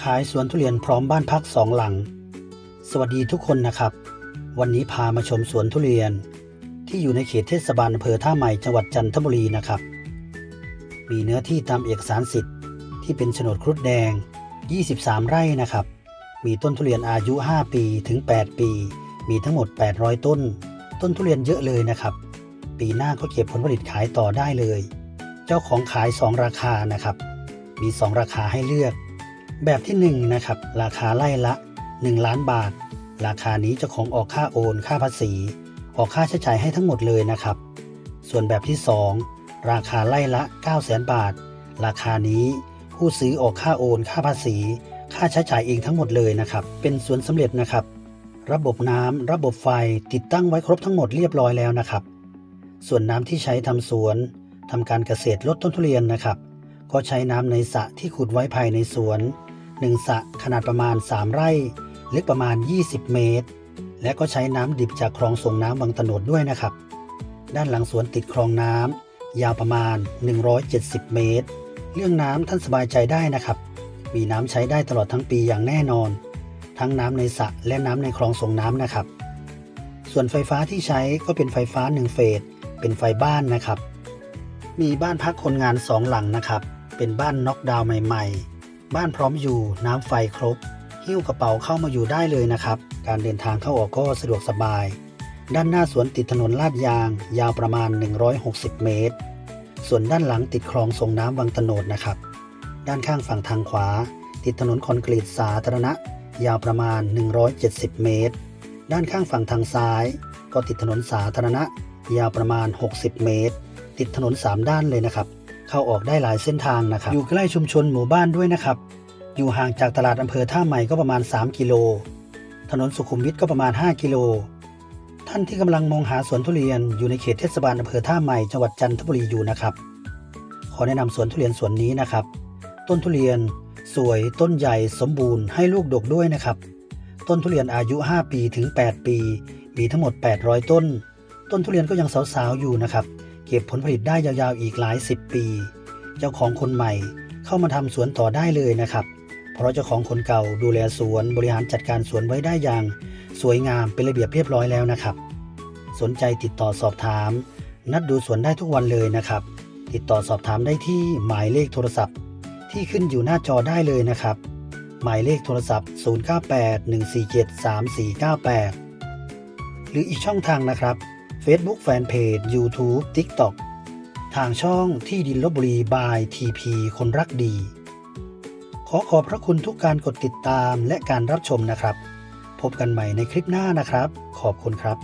ขายสวนทุเรียนพร้อมบ้านพักสองหลัง สวัสดีทุกคนนะครับ วันนี้พามาชมสวนทุเรียน ที่อยู่ในเขตเทศบาลอำเภอท่าใหม่จังหวัดจันทบุรีนะครับ มีเนื้อที่ตามเอกสารสิทธิ์ที่เป็นโฉนดครุฑแดง 23 ไร่นะครับ มีต้นทุเรียนอายุ 5 ปีถึง 8 ปี มีทั้งหมด 800 ต้น ต้นทุเรียนเยอะเลยนะครับ ปีหน้าก็เก็บผลผลิตขายต่อได้เลย เจ้าของขาย 2 ราคานะครับ มี 2 ราคาให้เลือก แบบที่1นนะครับราคาไล่ละ 1 ล้านบาท ราคานี้จ้าของออกค่าโอน ค่าภาษี ออกค่าใช้จ่ายให้ทั้งหมดเลยนะครับ ส่วนแบบที่ 2 ราคาไล่ละ 9 0 0 0 0 0 บาท ราคานี้ผู้ซื้อออกค่าโอน ค่าภาษี ค่าใช้จ่ายเองทั้งหมดเลยนะครับ เป็นสวนสำเร็จนะครับ ระบบน้ำระบบไฟติดตั้งไว้ครบทั้งหมดเรียบร้อยแล้วนะครับ ส่วนน้ำที่ใช้ทำสวนทำการเกษตรลดต้นทุเรียนนะครับ ก็ใช้น้ำในสระที่ขุดไว้ภายในสวน หนึ่งสระขนาดประมาณ 3 ไร่ลึกประมาณ 20 เมตร และก็ใช้น้ำดิบจากคลองส่งน้ำวังตโนดด้วยนะครับ ด้านหลังสวนติดคลองน้ำยาวประมาณ 170 เมตร เรื่องน้ำท่านสบายใจได้นะครับ มีน้ำใช้ได้ตลอดทั้งปีอย่างแน่นอน ทั้งน้ำในสระและน้ำในคลองส่งน้ำนะครับ ส่วนไฟฟ้าที่ใช้ก็เป็นไฟฟ้าหนึ่งเฟสเป็นไฟบ้านนะครับ มีบ้านพักคนงานสองหลังนะครับ เป็นบ้านน็อกดาวน์ใหม่ ๆ บ้านพร้อมอยู่น้ำไฟครบ หิ้วกระเป๋าเข้ามาอยู่ได้เลยนะครับ การเดินทางเข้าออกก็สะดวกสบาย ด้านหน้าสวนติดถนนลาดยาง ยาวประมาณ 160 เมตร ส่วนด้านหลังติดคลองส่งน้ำวังตโนดนะครับ ด้านข้างฝั่งทางขวา ติดถนนคอนกรีตสาธารณะ ยาวประมาณ 170 เมตร ด้านข้างฝั่งทางซ้าย ก็ติดถนนสาธารณะ ยาวประมาณ 60 เมตร ติดถนน 3 ด้านเลยนะครับ เข้าออกได้หลายเส้นทางนะครับ อยู่ใกล้ชุมชนหมู่บ้านด้วยนะครับ อยู่ห่างจากตลาดอำเภอท่าใหม่ก็ประมาณ 3 กิโล ถนนสุขุมวิทก็ประมาณ 5 กิโล ท่านที่กำลังมองหาสวนทุเรียนอยู่ในเขตเทศบาลอำเภอท่าใหม่จังหวัดจันทบุรีอยู่นะครับ ขอแนะนำสวนทุเรียนสวนนี้นะครับ ต้นทุเรียน สวย ต้นใหญ่สมบูรณ์ให้ลูกดกด้วยนะครับ ต้นทุเรียนอายุ 5 ปีถึง 8 ปี มีทั้งหมด 800 ต้น ต้นทุเรียนก็ยังสาวๆอยู่นะครับ เก็บผลผลิตได้ยาวๆอีกหลาย 10 ปี เจ้าของคนใหม่เข้ามาทำสวนต่อได้เลยนะครับ เพราะเจ้าของคนเก่าดูแลสวนบริหารจัดการสวนไว้ได้อย่าง สวยงามเป็นระเบียบเรียบร้อยแล้วนะครับ สนใจติดต่อสอบถาม นัดดูสวนได้ทุกวันเลยนะครับ ติดต่อสอบถามได้ที่หมายเลขโทรศัพท์ ที่ขึ้นอยู่หน้าจอได้เลยนะครับ หมายเลขโทรศัพท์ 0981473498 หรืออีกช่องทางนะครับ Facebook Fanpage YouTube TikTok ทางช่องที่ดินลบบุรีบาย TP คนรักดี ขอขอบพระคุณทุกการกดติดตามและการรับชมนะครับ พบกันใหม่ในคลิปหน้านะครับ ขอบคุณครับ